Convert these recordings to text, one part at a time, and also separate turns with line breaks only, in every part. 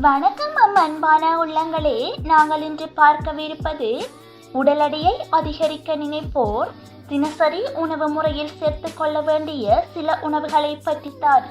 வணக்கம் அம் அன்பான உள்ளங்களே. நாங்கள் இன்று பார்க்கவிருப்பது உடல் எடையை அதிகரிக்க நினைப்போர் தினசரி உணவு முறையில் சேர்த்துக் கொள்ள வேண்டிய சில உணவுகளை பற்றித்தான்.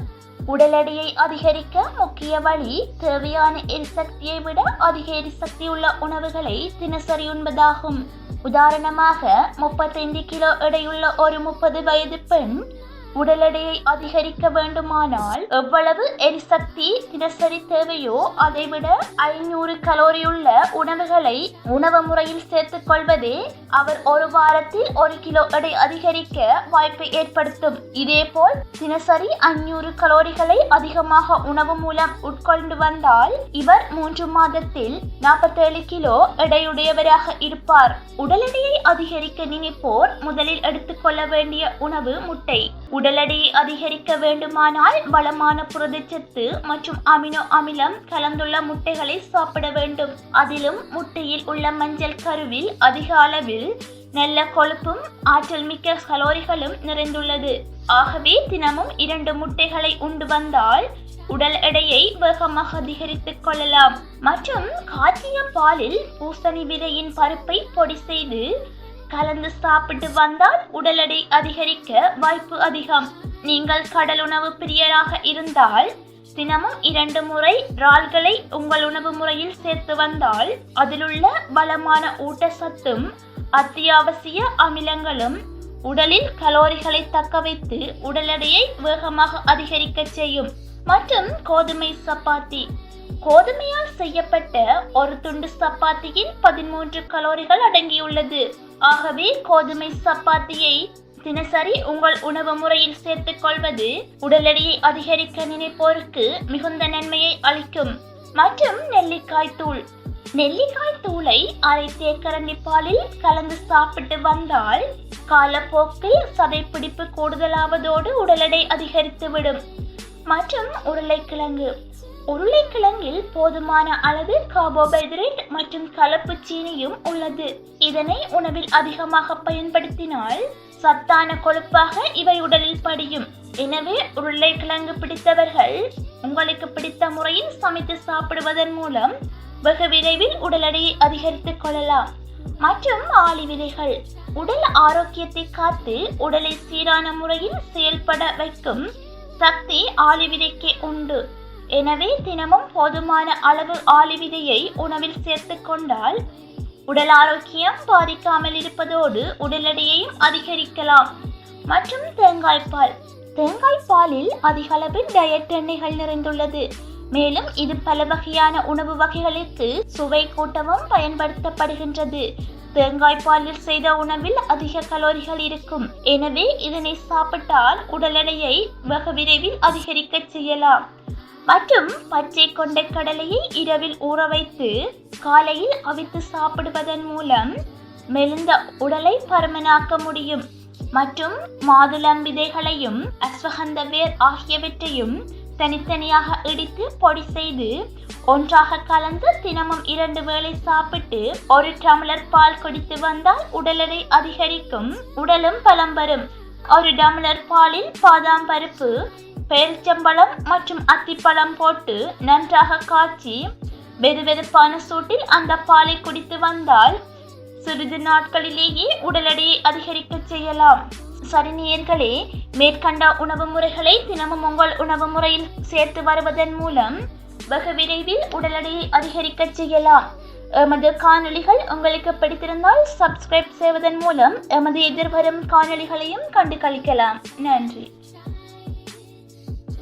உடல் எடையை அதிகரிக்க முக்கிய வழி தேவையான எரிசக்தியை விட அதிக எரிசக்தி உள்ள உணவுகளை தினசரி உண்பதாகும். உதாரணமாக முப்பத்தைந்து கிலோ எடையுள்ள ஒரு முப்பது வயது பெண் உடல் எடையை அதிகரிக்க வேண்டுமானால் எவ்வளவு எரிசக்தி தினசரி தேவையோ அதைவிட ஐநூறு கலோரியுள்ள உணவுகளை உணவு முறையில் சேர்த்துக் கொள்வதே அவர் ஒரு வாரத்தில் ஒரு கிலோ எடை அதிகரிக்க வாய்ப்பை ஏற்படுத்தும். இதேபோல் தினசரி ஐநூறு கலோரிகளை அதிகமாக உணவு மூலம் உட்கொண்டு வந்தால் இவர் மூன்று மாதத்தில் நாற்பத்தேழு கிலோ எடையுடையவராக இருப்பார். உடல் எடையை அதிகரிக்க நினைப்போர் முதலில் எடுத்துக்கொள்ள வேண்டிய உணவு முட்டை. உடல் எடை அதிகரிக்க வேண்டுமானால் வளமான புரதச்சத்து மற்றும் அமினோ அமிலம் கலந்துள்ள முட்டைகளை சாப்பிட வேண்டும். அதிலும் முட்டையில் உள்ள மஞ்சள் கருவில் அதிக அளவில் நல்ல கொழுப்பும் ஆற்றல் மிக்க கலோரிகளும் நிறைந்துள்ளது. ஆகவே தினமும் இரண்டு முட்டைகளை உண்டு வந்தால் உடல் எடையை வேகமாக அதிகரித்துக் கொள்ளலாம். மற்றும் காய்ச்சிய பாலில் பூசணி விதையின் பருப்பை பொடி செய்து கலந்து சாப்பிட்டு வந்தால் உடல் எடை அதிகரிக்க வாய்ப்பு அதிகம். நீங்கள் கடல் உணவு பிரியராக இருந்தால் தினமும் இரண்டு முறை இறால்களை உங்கள் உணவு முறையில் சேர்த்து வந்தால் அதிலுள்ள பலமான ஊட்டச்சத்தும் அத்தியாவசிய அமிலங்களும் உடலில் கலோரிகளை தக்க வைத்து உடல் எடையை வேகமாக அதிகரிக்க செய்யும். மற்றும் கோதுமை சப்பாத்தி. கோதுமையால் செய்யப்பட்ட ஒரு துண்டு சப்பாத்தியில் பதிமூன்று கலோரிகள் அடங்கியுள்ளது. ஆகவே கோதுமை சப்பாத்தியை தினசரி உங்கள் உணவு முறையில் சேர்த்துக் கொள்வது உடல் எடையை அதிகரிக்க நினைப்போருக்கு மிகுந்த நன்மையை அளிக்கும். மற்றும் நெல்லிக்காய் தூள். நெல்லிக்காய் தூளை அரை தேக்கரண்டி பாலில் கலந்து சாப்பிட்டு வந்தால் காலப்போக்கில் சதைப்பிடிப்பு கூடுதலாவதோடு உடல் எடை அதிகரித்துவிடும். மற்றும் உருளைக்கிழங்கு. உருளைக்கிழங்கில் போதுமான அளவு கார்போஹைட்ரேட் மற்றும் கலப்பு சீனியும் உள்ளது. இதனை உணவில் அதிகமாக பயன்படுத்தினால் சத்தான கொழுப்பாக இவை உடலில் படியும். எனவே உருளைக்கிழங்கு பிடித்தவர்கள் உங்களுக்கு பிடித்த முறையில் சமைத்து சாப்பிடுவதன் மூலம் வெகு விரைவில் உடல் எடையை அதிகரித்துக் கொள்ளலாம். மற்றும் ஆளி விதைகள் உடல் ஆரோக்கியத்தை காத்து உடலை சீரான முறையில் செயல்பட வைக்கும் சக்தி ஆளி விதைக்கே உண்டு. எனவே தினமும் போதுமான அளவு ஆலிவிதையை உணவில் சேர்த்து கொண்டால் உடல் ஆரோக்கியம் பாதிக்காமல் இருப்பதோடு உடல் எடையையும் அதிகரிக்கலாம். மற்றும் தேங்காய் பால். தேங்காய் பாலில் அதிக அளவில் டயட் எண்ணெய்கள் நிறைந்துள்ளது. மேலும் இது பல வகையான உணவு வகைகளுக்கு சுவை கூட்டவும் பயன்படுத்தப்படுகின்றது. தேங்காய் பாலில் செய்த உணவில் அதிக கலோரிகள் இருக்கும். எனவே இதனை சாப்பிட்டால் உடல் எடையை வெகு விரைவில் அதிகரிக்க செய்யலாம். மற்றும் பச்சை கொண்ட கடலையை இரவில் ஊற வைத்து காலையில் அவித்து சாப்பிடுவதன் மூலம் மெலிந்த உடலை பருமனாக்க முடியும். மற்றும் மாதுளம் விதைகளையும் அஸ்வகந்த வேர் ஆகியவற்றையும் தனித்தனியாக இடித்து பொடி செய்து ஒன்றாக கலந்து தினமும் இரண்டு வேளை சாப்பிட்டு ஒரு டம்ளர் பால் குடித்து வந்தால் உடல் எடை அதிகரிக்கும் உடலும் பலம் வரும். ஒரு டம்ளர் பாலில் பாதாம் பருப்பு பேரிச்சம்பழம் மற்றும் அத்திப்பழம் போட்டு நன்றாக காய்ச்சி வெதுவெதுப்பான சூட்டில் அந்த பாலை குடித்து வந்தால் சிறிது நாட்களிலேயே உடல் எடையை அதிகரிக்க செய்யலாம். சரிநீயர்களே மேற்கண்ட உணவு முறைகளை தினமும் உங்கள் உணவு முறையில் சேர்த்து வருவதன் மூலம் வெகு விரைவில் உடல் எடையை அதிகரிக்க செய்யலாம். எமது காணொளிகள் உங்களுக்கு பிடித்திருந்தால் சப்ஸ்கிரைப் செய்வதன் மூலம் எமது எதிர்வரும் காணொளிகளையும் கண்டு கழிக்கலாம் நன்றி.